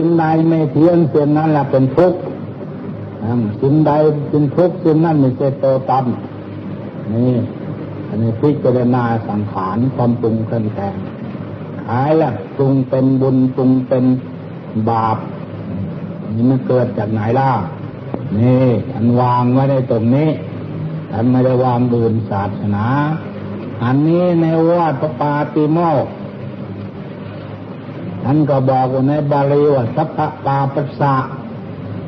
สิ่งใดไม่เที่ยงสิ่งนั้นแหละเป็นทุกข์สิ่งใดเป็นทุกข์สิ่งนั้นไม่ใช่โตตามนี่อันนี้พิจารณาสังขารความปรุงเครื่องแต่งหายละปรุงเป็นบุญปรุงเป็นบาปนี่มันเกิดจากไหนล่ะนี่ท่านวางไว้ในตรงนี้ท่านไม่ได้วางอื่นศาสนา อันนี้ในวาดพระปาติโมก ท่านก็บอกว่าในบาลีว่าสัพพะปาปัสสะ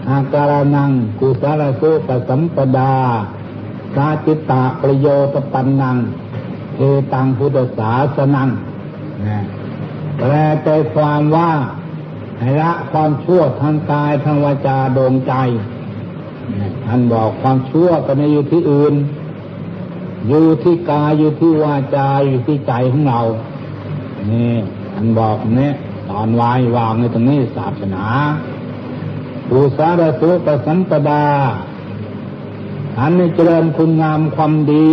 อาการนังกุสารสุปสัมปดาสาจิตตะประโยชน์ปันนังเอตังพุทธศาสนังแปลใจความว่าให้ละความชั่วทางกายทางวาจาดวงใจ ท่านบอกความชั่วก็ไม่อยู่ที่อื่น อยู่ที่กายอยู่ที่วาจาอยู่ที่ใจของเรา นี่ท่านบอกเนี่ย ตอนวายวางในตรงนี้ศาสนาอุสารสุปสัมปดา อันนี้เจริญคุณงามความดี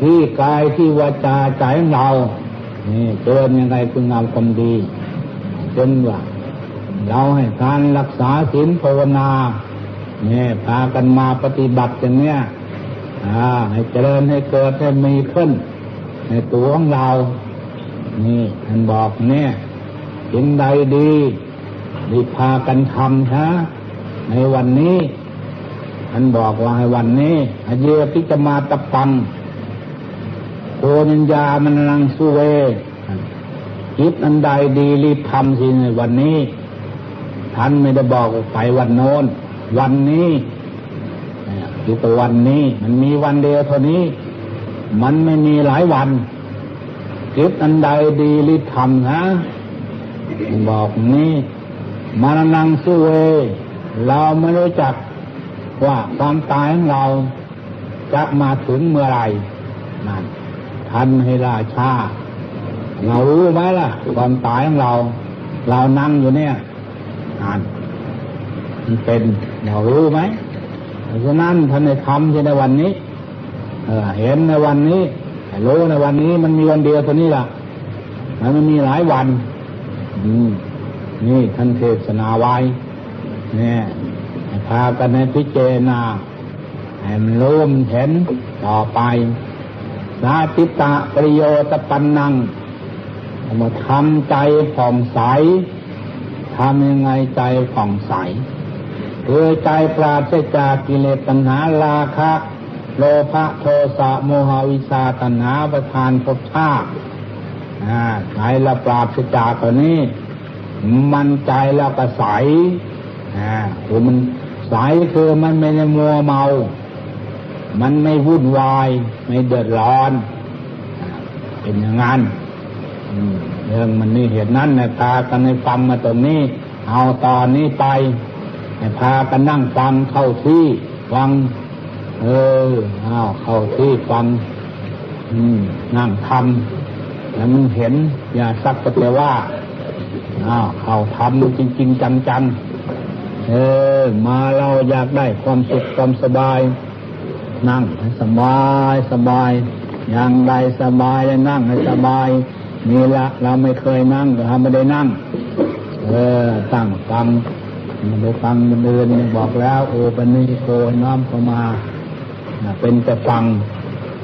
ที่กายที่วาจาใจเรานี่เจริญยังไงคุณงามความดีจนว่าเราให้การรักษาศีลภาวนาเนี่ยพากันมาปฏิบัติอย่างเนี้ยอ่าให้เจริญให้เกิดให้มีขึ้น ในตัวของเรา นี่ท่านบอกเนี่ย สิ่งใดดีรีบพากันทำฮะในวันนี้ท่านบอกว่าให้วันนี้อาเยพิจมาตะปังโกนิญญามันนังสุเวคิดอันใดดีรีบทำสิในวันนี้ ท่านไม่ได้บอกไปวันโน้น วันนี้อยู่แต่วันนี้ มันมีวันเดียวเท่านี้ มันไม่มีหลายวันคิดอันใดดีรีบทำนะ บอกนี้มานังสุเว เราไม่รู้จักว่าความตายของเราจะมาถึงเมื่อไรนั่นทันให้ราชาเรารู้ไหมล่ะความตายของเรา เรานั่งอยู่เนี่ยนั่นมันเป็นเรารู้ไหมเพราะฉะนั้นท่านในทำในวันนี้เห็นในวันนี้รู้ในวันนี้มันมีวันเดียวเท่านี้ล่ะมันไม่มีหลายวัน นี่ท่านเทศนาไว้เนี่ยพากันในพิจารณาให้มันรู้มันเห็นต่อไปสาติตะประโยชน์ปันนังมาทำใจผ่องใสทำยังไงใจผ่องใสคือใจปราศจากกิเลสตัณหาราคะ โลภะโทสะโมหวิชาตัณหาประทานภพชาติ ใจละปราศจากตัวนี้ มันใจแล้วก็ใสอ่าคือมันใสคือมันไม่ได้มัวเมา มันไม่วุ่นวาย ไม่เดือดร้อน เป็นอย่างนั้นเรื่องมันนี่เหตุนั้นนะพากันในฟังมาตรงนี้ เอาตอนนี้ไปให้พากันนั่งฟังเข้าที่ฟัง เออเอาเข้าที่ฟังนั่งทำ แล้วมันเห็น อย่าสักแต่ว่าอ้าวเขาทำจริงๆจังๆเออ มาเราอยากได้ความสุขความสบาย นั่งสบายสบาย อย่างใดสบายแล้วนั่งให้สบายนี่ละเราไม่เคยนั่งก็ทำไม่ได้นั่ง เออตั้งฟังมันไปฟังมันเดินบอกแล้ว โอปันนี้โกน้อมเข้ามาเป็นจะฟัง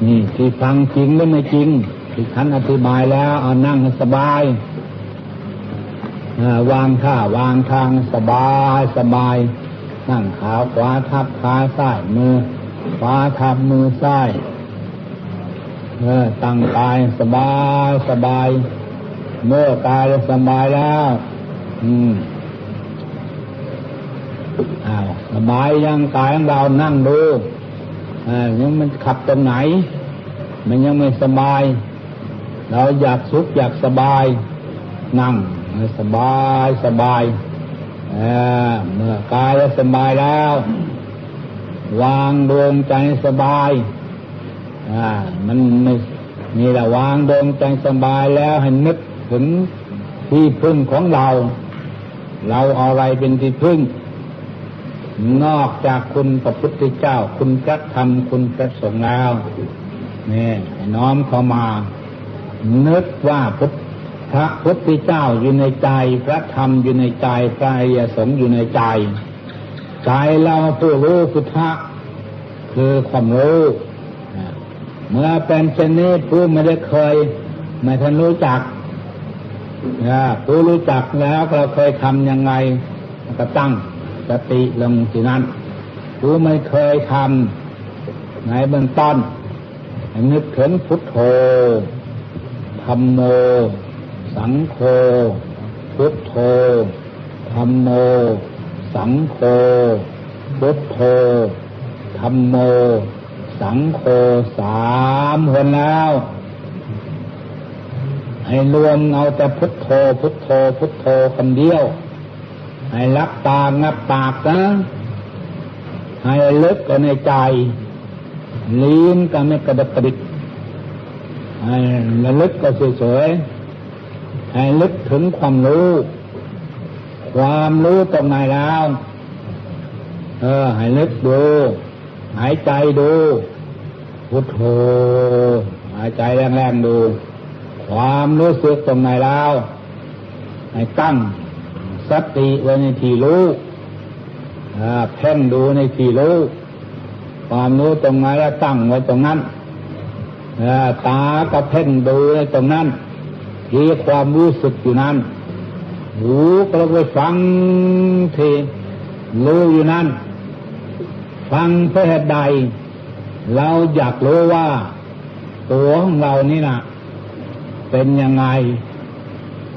นี่ที่ฟังจริงหรือไม่จริง ที่ท่านอธิบายแล้วเอานั่งสบายวางท่าวางทางสบายสบาย นั่งขาขวาทับขาซ้ายมือขวาทับมือซ้ายเออตั้งกายสบายสบาย เมื่อกายสบายแล้ว อืมอ้าวสบายยังกายของเรานั่งดูอ่ายังมันขับตรงไหน มันยังไม่สบาย เราอยากสุขอยากสบาย นั่งสบายสบายเมื่อกายสบายแล้ว วางดวงใจสบายมันไม่นี่แหละวางดวงใจสบายแล้วให้นึกถึงที่พึ่งของเรา เราเอาอะไรเป็นที่พึ่ง นอกจากคุณพระพุทธเจ้า คุณพระธรรมคุณพระสงฆ์แล้วนี่น้อมเข้ามา นึกว่าพุทพระพุทธเจ้าอยู่ในใจ พระธรรมอยู่ในใจพระอริยสงฆ์อยู่ในใจใจเราผู้รู้พุทธะคือความรู้เมื่อเป็นเช่นนี้ผู้ไม่ได้เคยไม่ทันรู้จักผู้รู้จักแล้วเราเคยทำยังไงก็ตั้งสติลงที่นั้นผู้ไม่เคยทำในเบื้องต้นนึกถึงพุทโธ ธรรมโม สังโฆพุทโธธรรมโม สังโฆพุทโธธรรมโม สังโฆสามคนแล้วให้รวมเอาแต่พุทโธ พุทโธ พุทโธคนเดียว ให้รับตางับปากนะให้ลึกก็ในใจ ลิ้นก็ไม่กระดกกระดิก ให้ระลึกก็สวยๆให้ลึกถึงความรู้ ความรู้ตรงไหนแล้ว เออ ให้ลึกดู หายใจดูพุทโธหายใจแรงๆดู ความรู้สึกตรงไหนแล้ว ให้ตั้งสติไว้ในที่รู้เพ่งดูในที่รู้ ความรู้ตรงไหนแล้วตั้งไว้ตรงนั้น ตาก็เพ่งดูในตรงนั้นทีความรู้สึกอยู่นั้น หูก็ไปฟังทีรู้อยู่นั้น ฟังเพื่อเหตุใด เราอยากรู้ว่า ตัวของเรานี่นะเป็นยังไง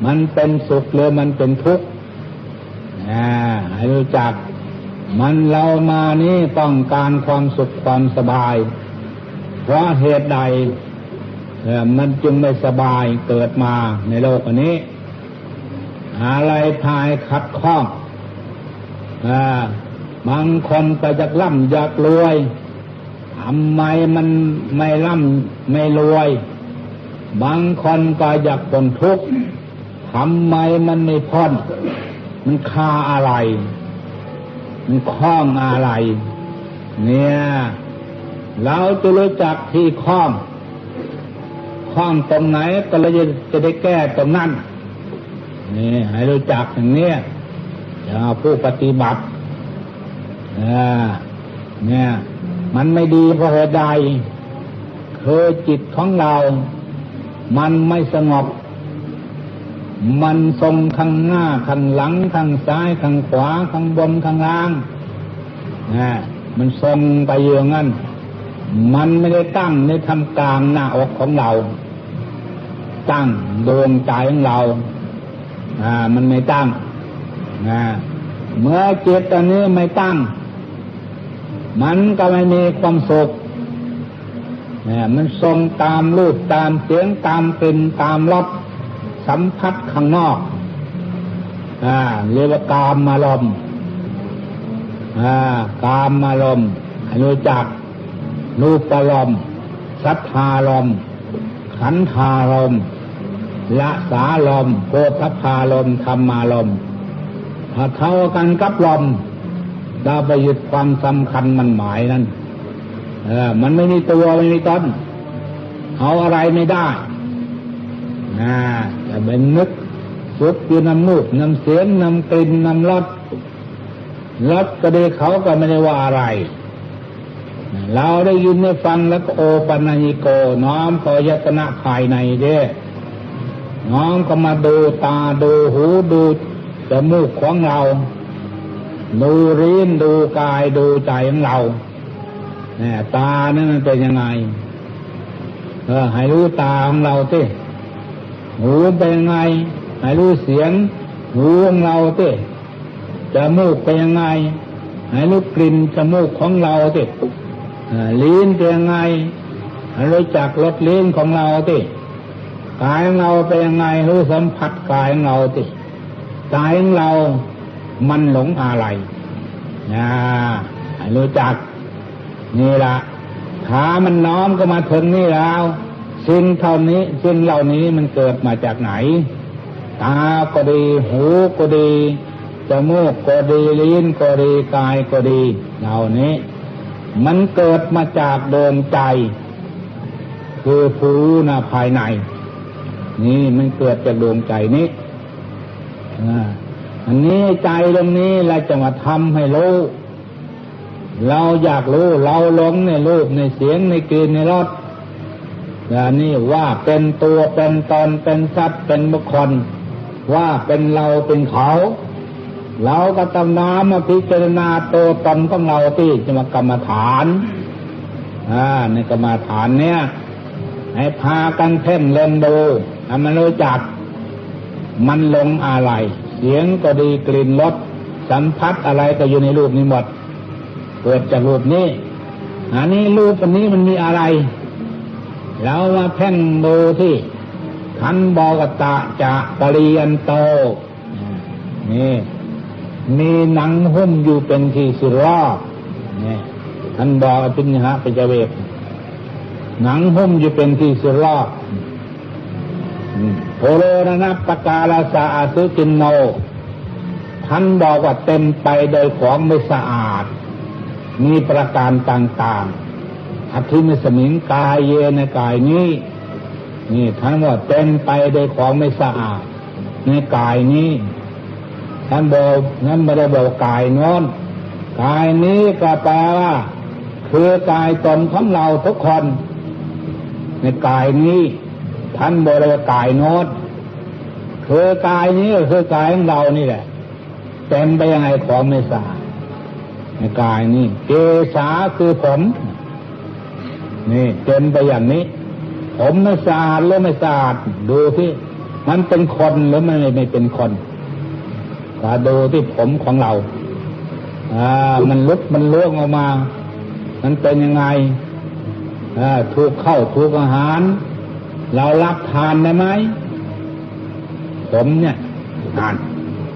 มันเป็นสุขหรือมันเป็นทุกข์ให้รู้จัก มันเรามานี่ต้องการความสุขความสบาย เพราะเหตุใดมันจึงไม่สบายเกิดมาในโลกอันนี้ อะไรภายขัดข้องบางคนก็อยากร่ำอยากรวยทำไมมันไม่ร่ำไม่รวย บางคนก็อยากพ้นทุกข์ทำไมมันไม่พ้น มันคาอะไร มันคล้องอะไร เนี่ย เราจะรู้จักที่คล้องคล้องตรงไหนก็เราจะจะได้แก้ตรงนั้นนี่ให้รู้จักอย่างนี้อย่าผู้ปฏิบัติเนี่ย มันไม่ดีเพราะเหตุใดคือจิตของเรา มันไม่สงบ มันทรงข้างหน้าข้างหลังข้างซ้ายข้างขวาข้างบนข้างล่างนะมันทรงไปอย่างนั้น มันไม่ได้ตั้งในทำกลางหน้าอกของเรา ตั้งดวงใจของเรา อ่า มันไม่ตั้งนะเมื่อจิตอันนี้ไม่ตั้ง มันก็ไม่มีความสุขเนี่ยมันทรงตามรูปตามเสียงตามกลิ่นตามรสสัมผัสข้างนอกอ่าเรียกว่ากามมาลมอ่ากามมาลมให้รู้จัก นูปลมสัทธาลม ขันธาลมละสาลมโกฏพาลมธรรมาลมถ้าเท่ากันกับลมเราไปยึดความสำคัญมันหมายนั้นเออมันไม่มีตัวไม่มีตนเอาอะไรไม่ได้นะแต่เป็นนึกสุดอยู่น้ำมูกน้ำเสียงน้ำกลิ่นน้ำรสรสก็ดีเขาก็ไม่ได้ว่าอะไร เราได้ยินได้ฟังแล้วก็โอปัญญิโก น้อมขอยตนะภายในเด้น้อมก็มาดูตาดูหูดูจมูกของเรา ดูรีนดูกายดูใจของเราเนี่ยตาเนี่ยมันเป็นยังไง เออ ให้รู้ตาของเราสิหูเป็นยังไง ให้รู้เสียง หูของเราสิจมูกเป็นยังไง ให้รู้กลิ่นจมูกของเราสิ ลิ้นเป็นยังไงรู้จักรสลิ้นของเราสิกายของเราเป็นยังไงรู้สัมผัสกายของเราสิกายของเรา มันหลงอะไรนะรู้จักนี่ละขามันน้อมก็มาถึงนี่แล้วสิ่งเท่านี้สิ่งเหล่านี้มันเกิดมาจากไหน ตาก็ดี หูก็ดีจมูกก็ดีลิ้นก็ดีกายก็ดีเหล่านี้ มันเกิดมาจากดวงใจ คือผู้นาภายใน นี่มันเกิดจากดวงใจนี้อันนี้ใจตรงนี้เราจะมาทำให้รู้เราอยากรู้ เราหลงในรูปในเสียงในกลิ่นในรสอันนี้ว่าเป็นตัวเป็นตนเป็นสัตว์เป็นบุคคล ว่าเป็นเราเป็นเขา เราก็ตำน้ำมาพิจารณาตัวตนของเราที่จะมากรรมฐานอ่าในกรรมฐานเนี่ย ให้พากันเพ่งเล็งดูให้มันรู้จัก มันลงอะไร เสียงก็ดีกลิ่นรสสัมผัสอะไรก็อยู่ในรูปนี้หมดเกิดจากรูปนี้ อันนี้รูปอันนี้มันมีอะไร แล้วมาเพ่งดูที่ขันบอกตะจะปริยันโตนี่ มีหนังหุ้มอยู่เป็นที่สิรอบนี่ท่านบอกอภิญหะปัจเวกหนังหุ้มอยู่เป็นที่สิรอบโพโลนะนะปกาลาสาอาสุจินโน ท่านบอกว่าเต็มไปโดยของไม่สะอาด มีประการต่างๆอธิมิสมิงกายเยในกายนี้นี่ท่านว่าเต็มไปโดยของไม่สะอาด ในกายนี้ ท่านบอกนั้นไม่ได้บอกกายน้นกายนี้ก็แปลว่า คือกายตนของเราทุกคน ในกายนี้ ท่านบอกเลยกายน้นคือกายนี้ก็คือกายของเรานี่แหละเต็มไปยังไงของไม่สะอาดในกายนี้เกษาคือผมนี่เต็มไปอย่างนี้ ผมไม่สะอาดหรือไม่สะอาดดูที่มันเป็นคนหรือไม่ไม่เป็นคน ดูที่ผมของเรา อ่า มันลุกมันล่วงออกมา มันเป็นยังไงอ่าถูกเข้าถูกอาหาร เรารับทานได้ไหมผมเนี่ยทาน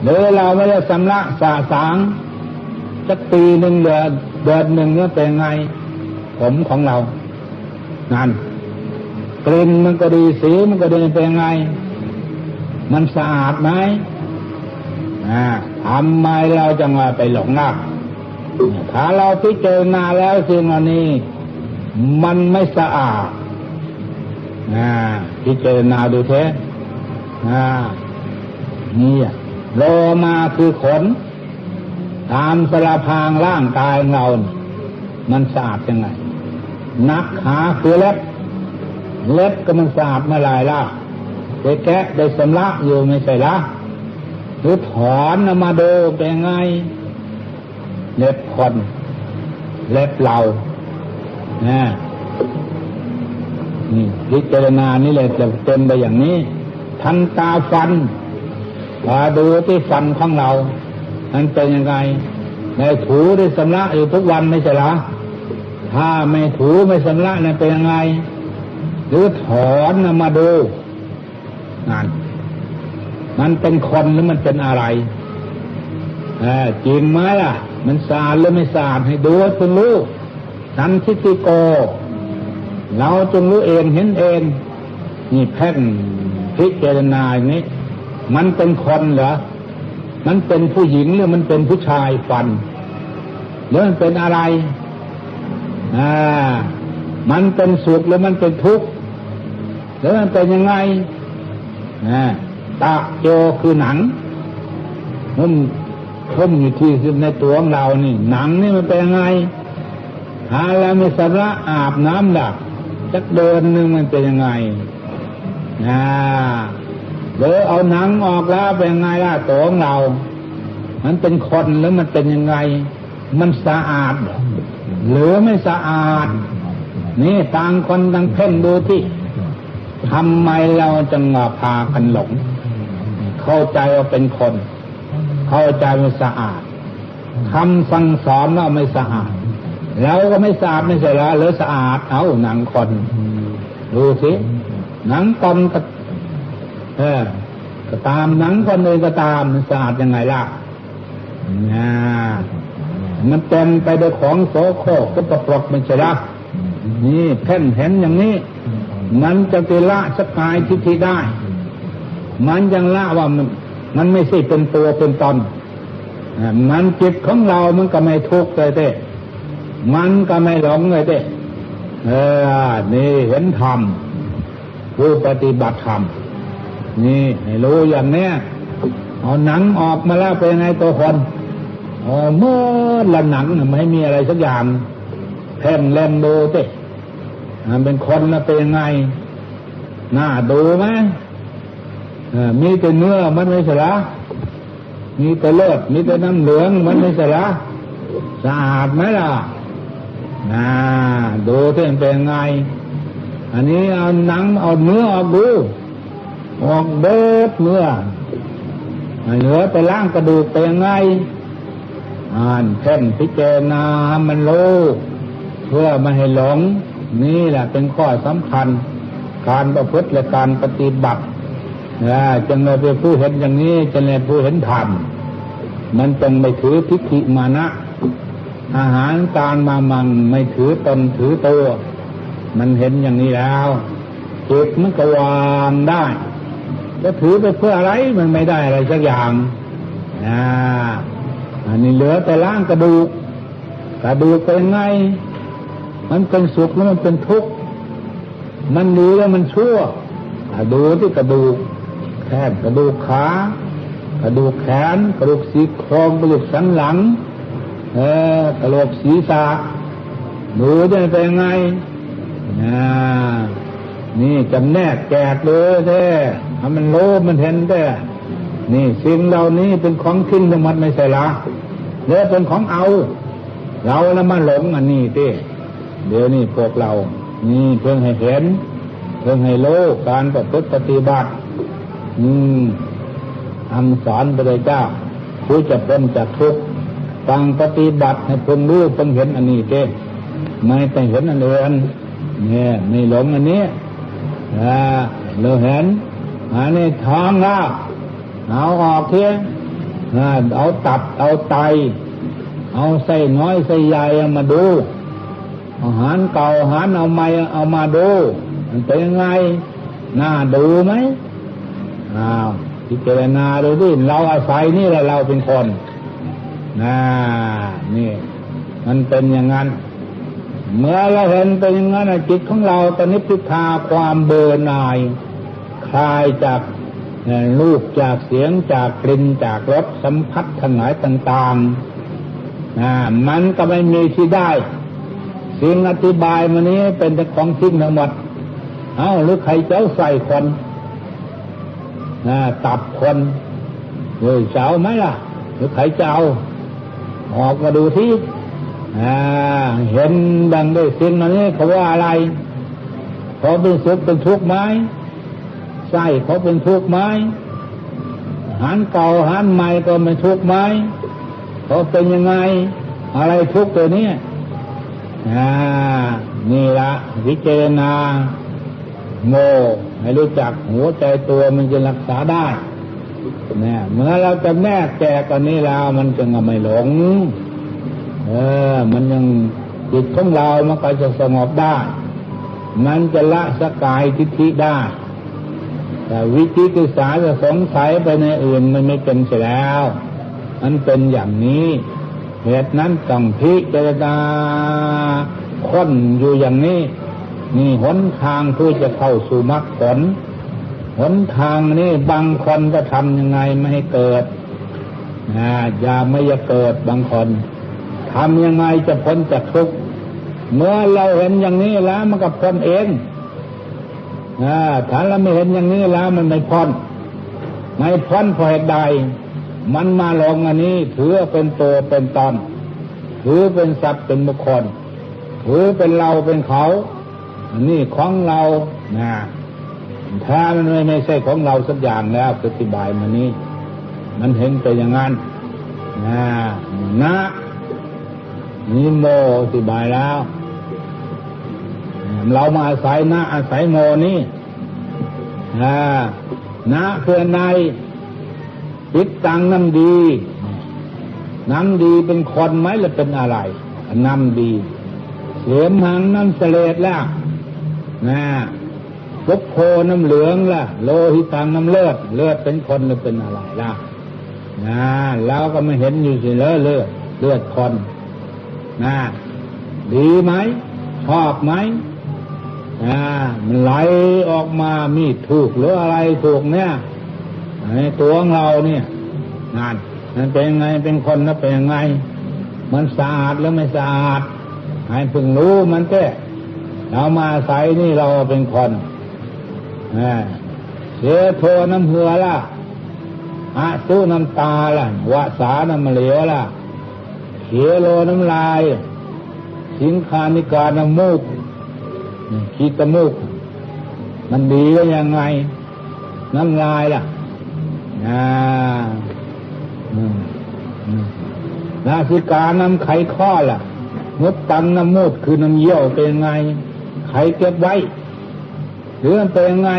หรือเราไม่ได้สำลักสาสางสักปีหนึ่งเดือนเดือนหนึ่งเนี่ยเป็นไง ผมของเรานั่นกลิ่นมันก็ดีสีมันก็ดีเป็นไง มันสะอาดไหม ทำไมเราจะมาไปหลงรักถ้าเราพิจารณาแล้วสิ่งเหล่านี้ มันไม่สะอาดอ่าพิจารณาดูเถอะอ่านี่โลมาคือขน ตามสารพางร่างกายของเรา มันสะอาดยังไง นักขาคือเล็บ เล็บก็มันสะอาดเมื่อไรล่ะได้แกะได้สำลักอยู่ไม่ใช่ละ หรือถอนมาดูเป็นไงเล็บคนเล็บเรานะนี่พิจารณานี่เลยจะเต็มไปอย่างนี้ ทันตาฟันพาดูที่ฟันของเรามันเป็นยังไง ในถูได้สำลักอยู่ทุกวันไม่ใช่หรอถ้าไม่ถูไม่สำลักนั่นเป็นยังไง หรือถอนมาดูนั่น มันเป็นคนหรือมันเป็นอะไรจริงไหมล่ะ มันสะอาดหรือไม่สะอาดให้ดูจงรู้สันทิติโก เราจงรู้เองเห็นเอง นี่แพ่งพิจารณาอย่างนี้ มันเป็นคนเหรอ มันเป็นผู้หญิงหรือมันเป็นผู้ชายฟันหรือมันเป็นอะไรอ่ามันเป็นสุขหรือมันเป็นทุกข์หรือมันเป็นยังไงอ่า ตาโจคือหนังมันทุ่มอยู่ที่ในตัวของเรานี่ หนังนี่มันเป็นยังไงหาแล้วมีสาระอาบน้ำดักจักเดินหนึ่งมันเป็นยังไงนะเดี๋ยวเอาหนังออกแล้วเป็นยังไงล่ะตัวของเรา มันเป็นคนหรือมันเป็นยังไง มันสะอาดหรือไม่สะอาด นี่ต่างคนต่างเพ่งดูที่ทำไมเราจึงพากันหลง เข้าใจว่าเป็นคน เข้าใจว่าสะอาดคำสั่งสอนว่าไม่สะอาด แล้วก็ไม่สะอาดไม่ใช่หรอหรือสะอาดเอาหนังคนดูสิหนังตนก็เออก็ตามหนังคนอื่นก็ตามมันสะอาดยังไงล่ะนะมันเต็มไปด้วยของโสโครกก็ตปลกไม่ใช่หรอนี่เพ่นเห็นอย่างนี้ มันจะไปละสกายทิฏฐิได้ มันยังละว่ามันมันไม่ใช่เป็นตัวเป็นตนมันจิตของเรามันก็ไม่ทุกข์เลยเต้มันก็ไม่หลงเลยเต้เออ นี่เห็นธรรมผู้ปฏิบัติธรรม นี่ให้รู้อย่างเนี้ยเอาหนังออกมาแล้วเป็นไงตัวคนอ๋อเมื่อละหนังไม่มีอะไรสักอย่างแผ่นเล่มดูสิมันเป็นคนนะเป็นไง น่าดูไหม มีแต่เนื้อมันไม่ใช่ละมีแต่เลือดมีแต่น้ำเหลืองมันไม่ใช่ละสะอาดไหมล่ะน่าดูที่นเป็นไง อันนี้เอาหนังเอาเนื้อออกดูออกเด็ดเนื้อเหลือไปล่างกระดูกเป็นไงอ่านเช่นพิจารณามันรู้เพื่อม่ให้หลง นี่แหละเป็นข้อสำคัญ การประพฤติและการปฏิบัติ นะจึงเราเป็นผู้เห็นอย่างนี้จะเป็นผู้เห็นธรรมมันจึงไม่ถือทิฏฐิมานะ อาหารการมามังไม่ถือตนถือตัว มันเห็นอย่างนี้แล้วจิตมันก็วางได้จะถือไปเพื่ออะไรมันไม่ได้อะไรสักอย่างนะอันนี้เหลือแต่ร่างกระดูกกระดูกเป็นไง มันเป็นสุขแล้วมันเป็นทุกข์มันดีแล้วมันชั่วอะดูที่กระดูก แค่กระดูกขากระดูกแขน กระดูกสีโครงกระดูกสันหลังเออกระโหลกศีรษะดูจะเป็นไงนะนี่จำแนกแจกเลยแท้ทำมันโลภมันเห็นแท้นี่สิ่งเหล่านี้เป็นของทิ้งทั้งหมดไม่ใช่ละเดี๋ยวเป็นของเอา เราแล้วมาหลงอันนี้เต้เดี๋ยวนี้พวกเรา นี่เพิ่งให้เห็น เพิ่งให้โลกการประพฤติปฏิบัติ อืมคำสอนพระเจ้าผู้จะพ้นจากทุกข์ฟังปฏิบัติให้พิ่งรู้พิ่งเห็นอันนี้เต้ไม่แต่เห็นอันอื่นเนี่ยไม่หลงอันนี้เราเห็นอันนี้ท้องแล้วเอาออกเทียเอาตับเอาไต เอาไส้น้อยไส้ใหญ่มาดู อาหารเก่าอาหารเอาใหม่เอามาดู มันเป็นยังไง น่าดูไหม อ้าวพิจารณาดูดิเราอาศัยนี่แหละเราเป็นคนน่านี่ มันเป็นอย่างนั้น เมื่อเราเห็นเป็นอย่างนั้นจิตของเราตอนนี้พิทาความเบื่อหน่าย คลายจากรูปจากเสียงจากกลิ่นจากรสสัมผัสทั้งหลายต่างๆนะมันก็ไม่มีที่ได้สิ่งอธิบายมานี้เป็นแต่ของทิ้งทั้งหมด เอ้าหรือใครเจ้าใส่คน นะตับคนเลยเจ้าไหมล่ะ หรือใครเจ้า ออกมาดูที่เห็นดังได้สิ่งอันนี้เขาว่าอะไรเขาเป็นสุขเป็นทุกข์ไหมไส้เขาเป็นทุกข์ไหมหารเก่าหารใหม่ก็เป็นทุกข์ไหมเขาเป็นยังไง อะไรทุกข์ตัวนี้นี่ละวิจารณา โมให้รู้จักหัวใจตัวมันจะรักษาได้เนี่ยเมื่อเราจะแนกแจกกันนี้แล้วมันจะไม่หลง เออ มันยังจิตของเรามันก็จะสงบได้ มันจะละสกายทิฏฐิได้ แต่วิจิกิจสาจะสงสัยไปในอื่นมันไม่เป็นเสียแล้วมันเป็นอย่างนี้ เหตุนั้นต้องพิจารณาค้นอยู่อย่างนี้ นี่หนทางผู้จะเข้าสู่มรรคผลหนทางนี้บางคนจะทำยังไงไม่ให้เกิดนะอย่าไม่จะเกิดบางคนทำยังไงจะพ้นจากทุกข์เมื่อเราเห็นอย่างนี้แล้วมันก็พ้นเองนะถ้าเราไม่เห็นอย่างนี้แล้วมันไม่พ้นไม่พ้นเพราะเหตุใด มันมาลงอันนี้ถือเป็นตัวเป็นตนถือเป็นสัตว์เป็นบุคคล ถือเป็นเราเป็นเขา นนี้ของเรานะถ้ามันไม่ไม่ใช่ของเราสักอย่างแล้วปฏิบายมานี้ มันเห็นไปอย่างนั้นนะนะนิโมอธิบายแล้ว เรามาอาศัยนะอาศัยโมนี้นะนะเพื่อในจิตตังน้ำดีน้ำดีเป็นคนไหมหรือเป็นอะไร น้ำดี เสียมหังน้ำเสลดแล้ว นะพุกโพน้ำเหลืองล่ะ โลหิตังน้ำเลือด เลือดเป็นคนหรือเป็นอะไรล่ะนะเราก็ไม่เห็นอยู่สิเลอเลือดเลือดคนนะดีไหมชอบไหมนะมันไหลออกมามีถูกหรืออะไรถูกเนี่ยในตัวของเราเนี่ยงานมันเป็นยังไงเป็นคนแล้วเป็นยังไง มันสะอาดหรือไม่สะอาดให้พึงรู้มันเต้ เรามาใส่นี่เราเป็นคนเสียโทน้ำเหือล่ะอาสู้น้ำตาล่ะวาสาน้ำเหลวล่ะเขียโลน้ำลาย สิงคานิการน้ำมูกขีดตมูก มันดีก็ยังไง น้ำลายล่ะนะนาสิกาน้ำไขข้อล่ะงดตังน้ำมูดคือน้ำเยี่ยวเป็นไง ไขเก็บไว้หรือมันเป็นยังไง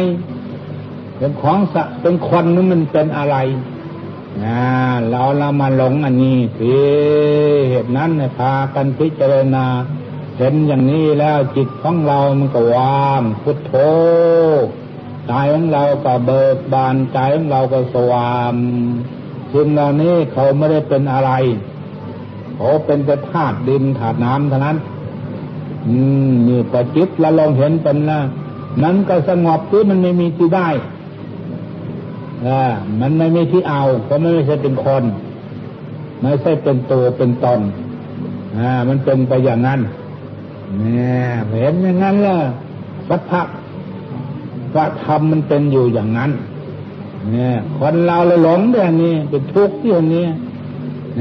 เป็นของสะเป็นคนนึกมันเป็นอะไรนะเราเรามาหลงอันนี้สิเหตุนั้นเนี่ยพากันพิจารณา เห็นอย่างนี้แล้วจิตของเรามันก็ว่างพุทโธใจของเราก็เบิกบานใจของเราก็สว่างสิ่งเหล่านี้เขาไม่ได้เป็นอะไรเขาเป็นแต่ธาตุดินธาตุน้ำเท่านั้น อืมนี่พอจิตเราลองเห็นเป็นนะนั้นก็สงบที่มันไม่มีที่ได้อ่ามันไม่มีที่เอาเพราะไม่ใช่เป็นคนไม่ใช่เป็นตัวเป็นตนอ่า มันเป็นไปอย่างนั้นเนี่ยเห็นอย่างนั้นล่ะสักพักพระธรรมมันเป็นอยู่อย่างนั้น เนี่ย คนเราเลยหลงเรื่องนี้เป็นทุกข์ที่อย่างนี้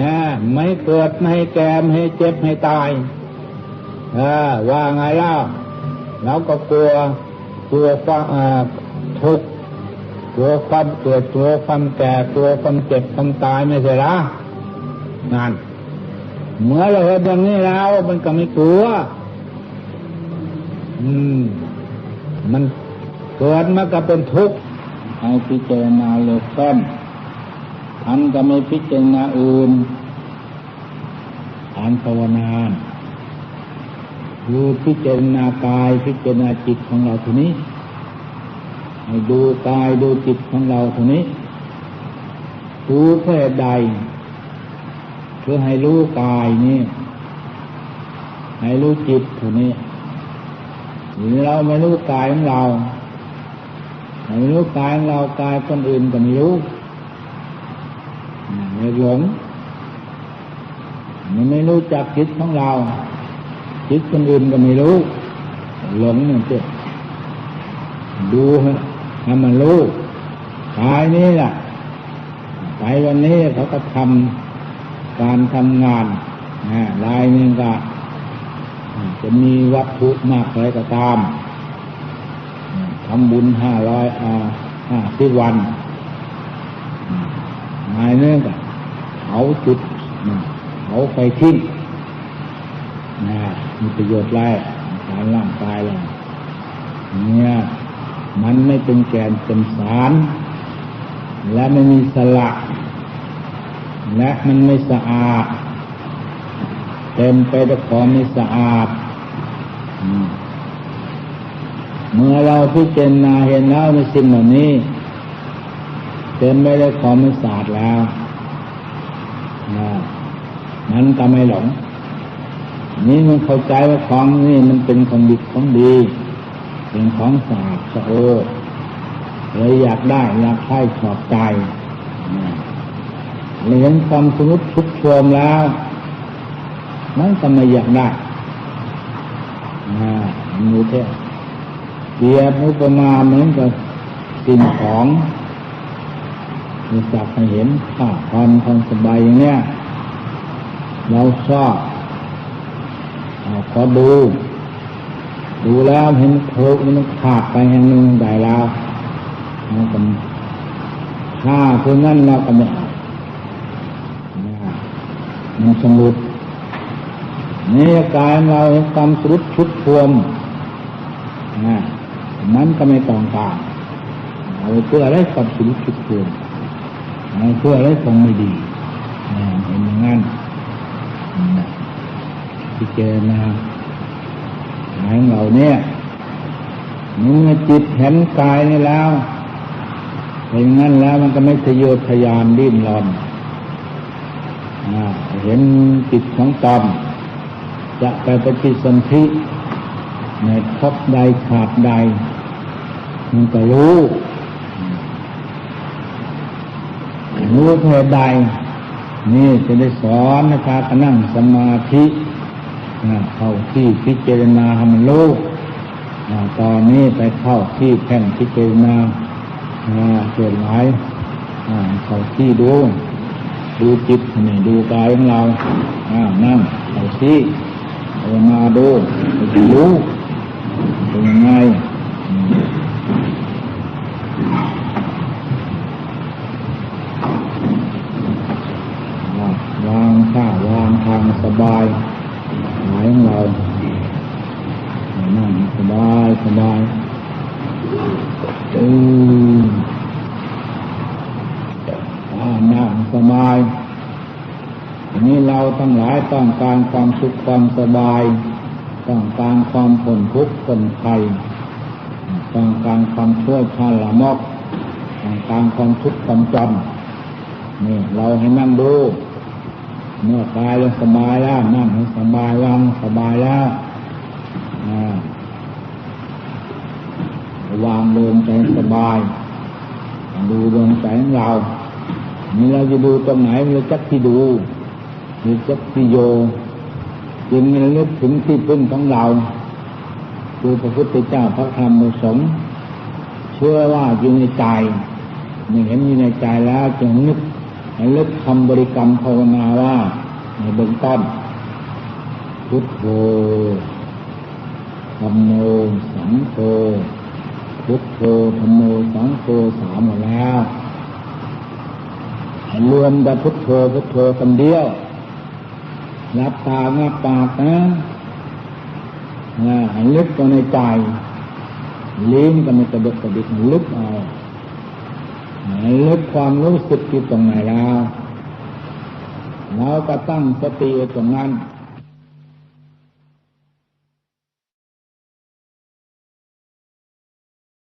นะไม่เกิดไม่แก่ไม่เจ็บไม่ตาย ว่าไงเล่าเราก็กลัวกลัวความทุกข์กลัวความเกิดกลัวความแก่กลัวความเจ็บความตายไม่ใช่หรอนั่นเมื่อเราเห็นอย่างนี้แล้ว มันก็ไม่กลัว อืม มันเกิดมาก็เป็นทุกข์ให้พิจารณาเลือกต้นท่านก็ไม่พิจารณาอื่นการภาวนา คือพิจารณากายพิจารณาจิตของเราทีนี้ให้ดูกายดูจิตของเราทีนี้ดูเพื่อใดเพื่อให้รู้กายนี่ให้รู้จิตทีนี้เราไม่รู้กายของเราไม่รู้กายของเรากายคนอื่นก็ไม่รู้ไม่หลงมันไม่รู้จักจิตของเรา จิตคนอื่นก็ไม่รู้ หลงนี่เจ้ดูให้มันรู้กายนี้แหละไปวันนี้เขาก็ทำการทำงานลายนึงก็จะมีวัตถุมากอะไรก็ตามทำบุญห้าร้อยอาห้าสิบวันนายนึงก็เขาจุดเขาไปทิ้ง นะมีประโยชน์ไรการร่างกายเราเนี่ยมันไม่เป็นแกนเป็นสาร และไม่มีสละและมันไม่สะอาด เต็มไปด้วยของไม่สะอาด เมื่อเราพิจารณาเห็นแล้วในสิ่งเหล่านี้ เต็มไปด้วยของไม่สะอาดแล้ว มันก็ไม่หลง นี่มันเข้าใจว่าของนี่มันเป็นของดีของดี เป็นของสะอาดสะโอเลยอยากได้อยากใช้ชอบใจเห็นความสนุกทุกโชมแล้วมันก็ไม่อยากได้อ่ามูเทเปียบอุปมาเหมือนกับสิ่งของมีจับให้เห็นข้าความความสบายอย่างเนี้ยเราชอบ ขอดู ดูแล้วเห็นโผล่มันขาดไปแห่งหนึ่งได้แล้วมันก็ถ้าคือนั่นเราก็ไม่เอามันสมุดนี่กายเราเห็นความสุดชุดพวมนะมันก็ไม่ต้องการเอาเพื่ออะไรความสุดชุดพวมเอาเพื่ออะไรความไม่ดีเห็นอย่างนั้น พิจารณาหายเราเนี่ยเมื่อจิตเห็นกายนี่แล้วเป็นงั้นแล้วมันก็ไม่ทะเยอทะยานดิ้นรนเห็นจิตของตนจะไปปฏิสนธิในพบใดขาดใด มันก็รู้รู้เหตุใด นี่จะได้สอนนะครับนั่งสมาธิ เข้าที่พิจารณาให้มันรู้ตอนนี้ไปเข้าที่แท่นพิจารณาเกิดหลายเข้าที่ดู ดูจิตนี่ดูกายของเรานั่งเข้าที่เอามาดูไปรู้เป็นยังไงวางท่าวางทางสบาย ของเรานั่งสบายสบายเอออ่านั่งสบายอันนี้เราทั้งหลายต้องการความสุขความสบาย ต้องการความพ้นทุกข์พ้นภัยต้องการความช่วยชาละมอกต้องการความทุกข์ความจำนี่เราให้นั่งดู เมื่อกายเราสบายแล้วนั่งให้สบายวางสบายแล้ววางลมใจสบาย ดูดวงใจของเรานี่เราจะดูตรงไหนเราจักที่ดูหรือจักที่โยจึงระลึกถึงที่พึ่งของเราคือพระพุทธเจ้าพระธรรมพระสงฆ์เชื่อว่าอยู่ในใจนี่เห็นอยู่ในใจแล้วจึงนึก ให้เลิกคำบริกรรมภาวนาว่าในเบื้องต้นพุทโธธรรมโมสังโฆพุทโธธรรมโมสังโฆสามหมดแล้วรวมแต่พุทโธพุทโธคำเดียวรับตางับปากนะนะให้ลึกตัวในใจลิ้นก็ไม่กระดกกระดิกลึกเอา ลดความรู้สึกอยู่ตรงไหนแล้วเราก็ตั้งสติตรงนั้น